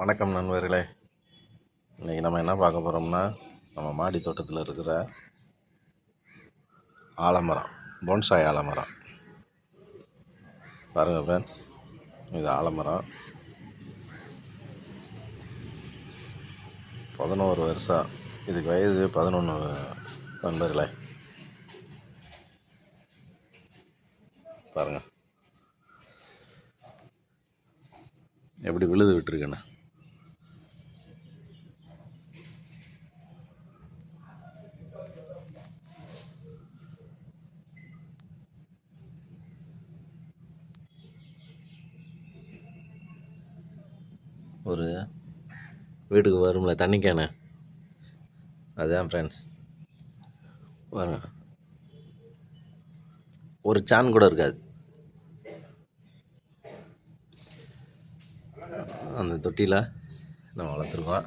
வணக்கம் நண்பர்களே. இன்றைக்கி நம்ம என்ன பார்க்க போகிறோம்னா நம்ம மாடி தோட்டத்தில் இருக்கிற ஆலமரம் போன்சாய் ஆலமரம். பாருங்கள் ஃப்ரெண்ட்ஸ் இது ஆலமரம். பதினோரு வருஷம் இதுக்கு வயது பதினொன்று நண்பர்களே. பாருங்கள் எப்படி விழுது விட்டுருக்குன்னு. ஒரு வீட்டுக்கு வரும்ல தண்ணி கேனு. அதுதான் ஃப்ரெண்ட்ஸ் பாருங்க ஒரு சான் கூட இருக்காது. அந்த தொட்டியில் நம்ம வளர்த்துருக்கோம்.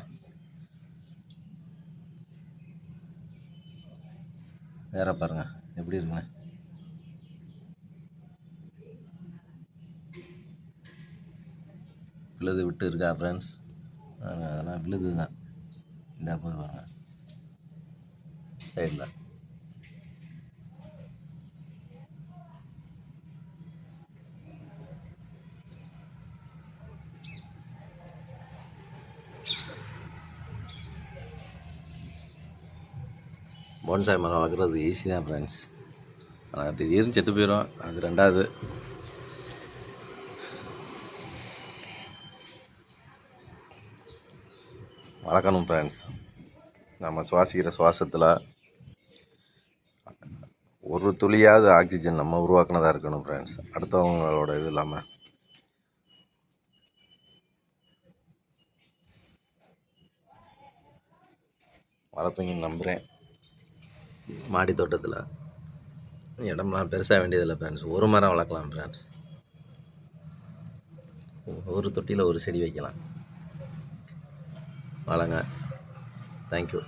வேற பாருங்க எப்படி இருக்குங்க விழுது விட்டு இருக்கா ஃப்ரெண்ட்ஸ் அதெல்லாம் விழுது தான். இந்த போய் பாருங்க. சைடில் போன்சாய் மரம் வளர்க்குறது ஈஸி தான் ஃப்ரெண்ட்ஸ் ஆனால் திடீர்னு செத்து போயிடும் அது ரெண்டாவது. வளர்க்கணும் ஃப்ரெண்ட்ஸ் நம்ம சுவாசிக்கிற சுவாசத்தில் ஒரு துளியாவது ஆக்சிஜன் நம்ம உருவாக்குனதாக இருக்கணும் ஃப்ரெண்ட்ஸ் அடுத்தவங்களோட இது இல்லாமல் வளர்ப்பீங்கன்னு நம்புகிறேன் மாடி தோட்டத்தில். இடம்லாம் பெருசாக வேண்டியதில்லை ஃப்ரெண்ட்ஸ் ஒரு மரம் வளர்க்கலாம் ஃப்ரெண்ட்ஸ் ஒரு தொட்டியில் ஒரு செடி வைக்கலாம். வளங்க தேங்க்யூ